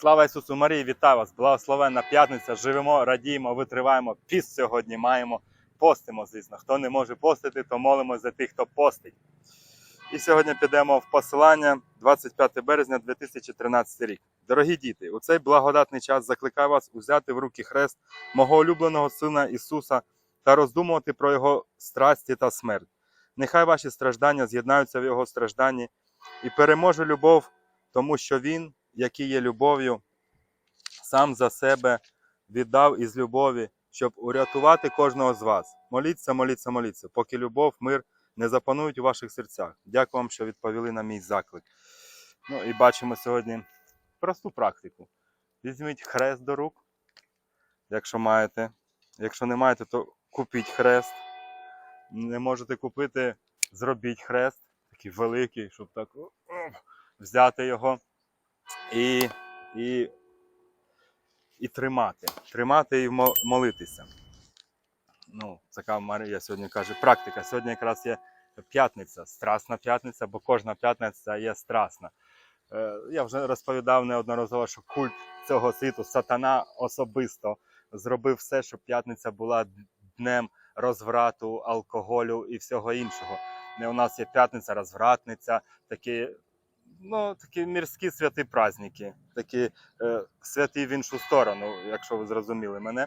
Слава Ісусу Марії, вітаю вас! Благословенна п'ятниця. Живемо, радіємо, витриваємо. Піст сьогодні маємо. Постимо, звісно. Хто не може постити, то молимось за тих, хто постить. І сьогодні підемо в посилання 25 березня 2013 рік. Дорогі діти, у цей благодатний час закликаю вас узяти в руки хрест мого улюбленого Сина Ісуса та роздумувати про Його страсті та смерть. Нехай ваші страждання з'єднаються в Його стражданні і переможе любов, тому що Він, який є любов'ю, сам за себе віддав із любові, щоб урятувати кожного з вас. Моліться, моліться, моліться, поки любов, мир не запанують у ваших серцях. Дякую вам, що відповіли на мій заклик. Ну і бачимо сьогодні просту практику. Візьміть хрест до рук, якщо маєте. Якщо не маєте, то купіть хрест. Не можете купити, зробіть хрест, такий великий, щоб так взяти його і, і, і тримати. Тримати і молитися. Ну, така Марія сьогодні каже, практика. Сьогодні якраз є п'ятниця, страсна п'ятниця, бо кожна п'ятниця є страсна. Е, Я вже розповідав неодноразово, що культ цього світу, сатана особисто зробив все, щоб п'ятниця була днем розврату, алкоголю і всього іншого. У нас є п'ятниця, розвратниця, такі, ну, такі мірські святі праздники, такі е, святі в іншу сторону, якщо ви зрозуміли мене.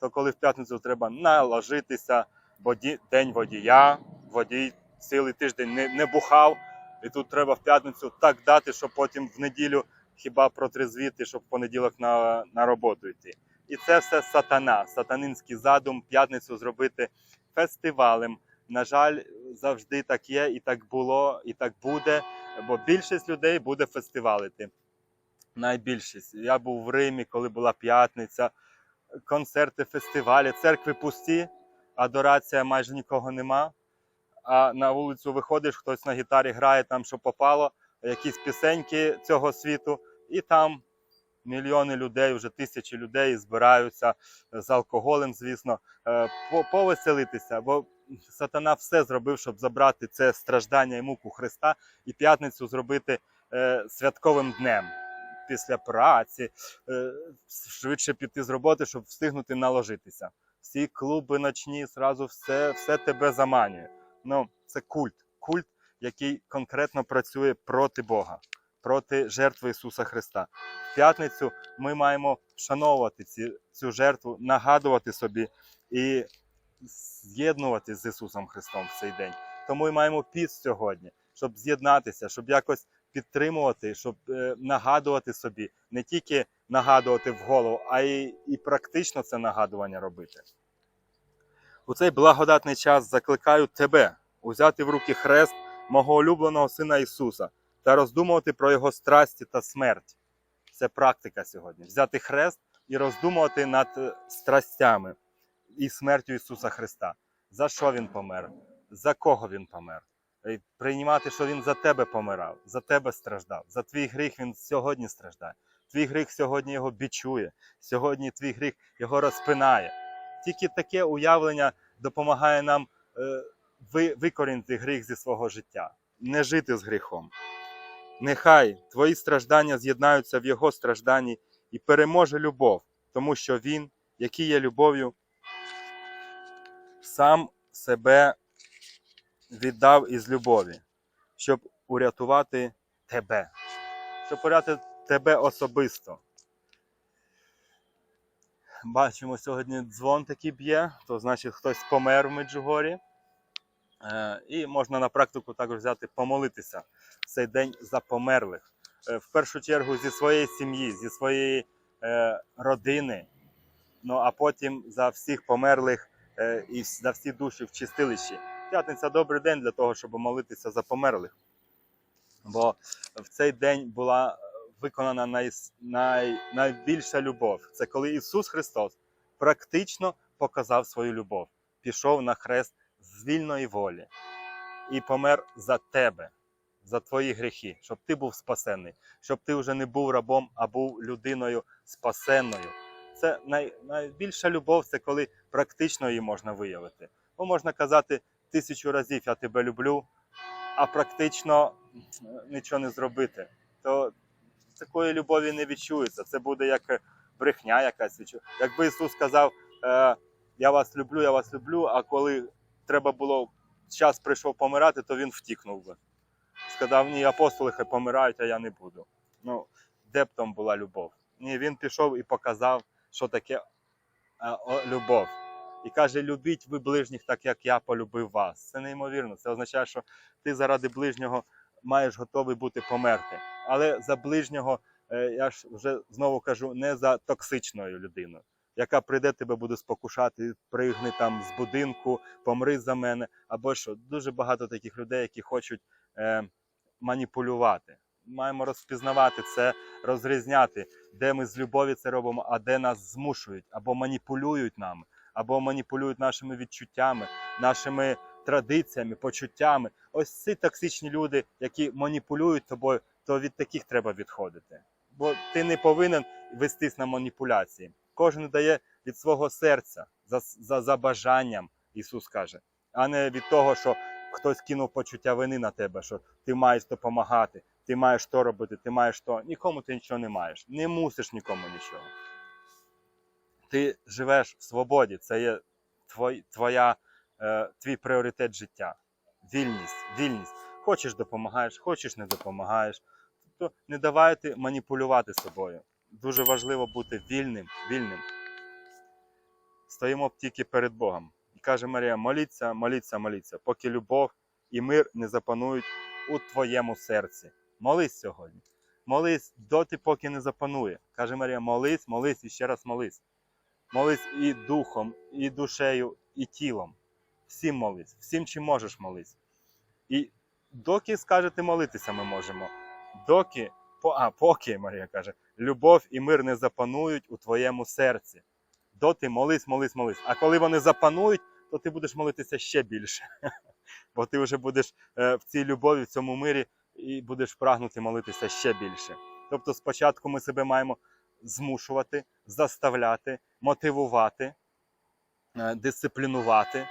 То коли в п'ятницю треба наложитися, бо день водія, водій цілий тиждень не, не бухав, і тут треба в п'ятницю так дати, щоб потім в неділю хіба протрезвіти, щоб в понеділок на, на роботу йти. І це все сатана, сатанинський задум п'ятницю зробити фестивалем. На жаль, завжди так є, і так було, і так буде. Бо більшість людей буде фестивалити. Найбільшість. Я був в Римі, коли була п'ятниця, концерти, фестивалі, церкви пусті, адорація майже нікого нема. А на вулицю виходиш, хтось на гітарі грає там, що попало, якісь пісеньки цього світу, і там мільйони людей, вже тисячі людей збираються з алкоголем, звісно, е, повеселитися. Бо сатана все зробив, щоб забрати це страждання і муку Христа і п'ятницю зробити е, святковим днем. Після праці е, швидше піти з роботи, щоб встигнути наложитися. Всі клуби ночні, зразу все, все тебе заманює. Ну, це культ, культ, який конкретно працює проти Бога, проти жертви Ісуса Христа. В п'ятницю ми маємо вшановувати ці, цю жертву, нагадувати собі і з'єднувати з Ісусом Христом в цей день. Тому і маємо піст сьогодні, щоб з'єднатися, щоб якось підтримувати, щоб е, нагадувати собі, не тільки нагадувати в голову, а й і практично це нагадування робити. У цей благодатний час закликаю тебе узяти в руки хрест мого улюбленого Сина Ісуса та роздумувати про Його страсті та смерть. Це практика сьогодні. Взяти хрест і роздумувати над е, страстями і смертю Ісуса Христа. За що Він помер? За кого Він помер? І Приймати, що Він за тебе помирав, за тебе страждав, за твій гріх Він сьогодні страждає. Твій гріх сьогодні його бічує, сьогодні твій гріх його розпинає. Тільки таке уявлення допомагає нам е, ви, викорінити гріх зі свого життя, не жити з гріхом. Нехай твої страждання з'єднаються в Його стражданні і переможе любов, тому що Він, який є любов'ю, сам себе віддав із любові, щоб урятувати тебе, щоб урятувати тебе особисто. Бачимо, сьогодні дзвон такий б'є, то значить хтось помер в Меджугорі. Е, І можна на практику також взяти помолитися цей день за померлих. Е, В першу чергу зі своєї сім'ї, зі своєї е, родини, ну а потім за всіх померлих і за всі душі в чистилищі. П'ятниця добрий день для того, щоб молитися за померлих. Бо в цей день була виконана най, най, найбільша любов. Це коли Ісус Христос практично показав свою любов, пішов на хрест вільної волі і помер за тебе, за твої гріхи, щоб ти був спасений, щоб ти вже не був рабом, а був людиною спасенною. Це най, найбільша любов, це коли практично її можна виявити. Бо можна казати тисячу разів я тебе люблю, а практично нічого не зробити. То такої любові не відчується. Це буде як брехня якась. відчу- Якби Ісус сказав, е, я вас люблю, я вас люблю, а коли треба було, час прийшов помирати, то він втікнув би. Сказав, ні, апостоли хай помирають, а я не буду. Ну, де б там була любов? Ні, він пішов і показав, що таке любов. І каже: любіть ви ближніх так, як я полюбив вас. Це неймовірно. Це означає, що ти заради ближнього маєш готовий бути померти. Але за ближнього, е, я ж вже знову кажу, не за токсичною людиною, яка прийде, тебе буде спокушати, пригни там з будинку, помри за мене. Або що дуже багато таких людей, які хочуть е, маніпулювати. Маємо розпізнавати це, розрізняти, де ми з любові це робимо, а де нас змушують або маніпулюють нами, або маніпулюють нашими відчуттями, нашими традиціями, почуттями. Ось ці токсичні люди, які маніпулюють тобою, то від таких треба відходити. Бо ти не повинен вестись на маніпуляції. Кожен дає від свого серця за, за, за бажанням, Ісус каже, а не від того, що хтось кинув почуття вини на тебе, що ти маєш допомагати, ти маєш то робити, ти маєш то. Нікому ти нічого не маєш. Не мусиш нікому нічого. Ти живеш в свободі, це є твой, твоя, е, твій пріоритет життя. Вільність, вільність. Хочеш допомагаєш, хочеш не допомагаєш. Тобто не давайте маніпулювати собою. Дуже важливо бути вільним, вільним. Стоїмо тільки перед Богом. І каже Марія: моліться, моліться, моліться, поки любов і мир не запанують у твоєму серці. Молись сьогодні. Молись доти, поки не запанує. Каже Марія, молись, молись і ще раз молись. Молись і духом, і душею, і тілом. Всім молись, всім чим можеш молись. І доки скажете молитися, ми можемо. Доки, а, поки, Марія каже, любов і мир не запанують у твоєму серці. Доти молись, молись, молись. А коли вони запанують, то ти будеш молитися ще більше. Бо ти вже будеш е, в цій любові, в цьому мирі, і будеш прагнути молитися ще більше. Тобто, спочатку ми себе маємо змушувати, заставляти, мотивувати, е, дисциплінувати.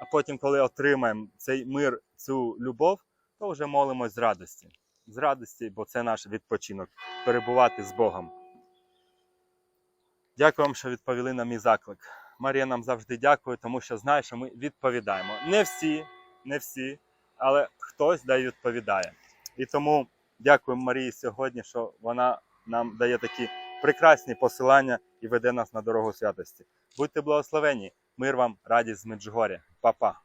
А потім, коли отримаємо цей мир, цю любов, то вже молимось з радості. З радості, бо це наш відпочинок перебувати з Богом. Дякую вам, що відповіли на мій заклик. Марія нам завжди дякує, тому що знає, що ми відповідаємо. Не всі, не всі, але хтось да відповідає. І тому дякуємо Марії сьогодні, що вона нам дає такі прекрасні посилання і веде нас на дорогу святості. Будьте благословені, мир вам, радість з Меджугоря. Па-па.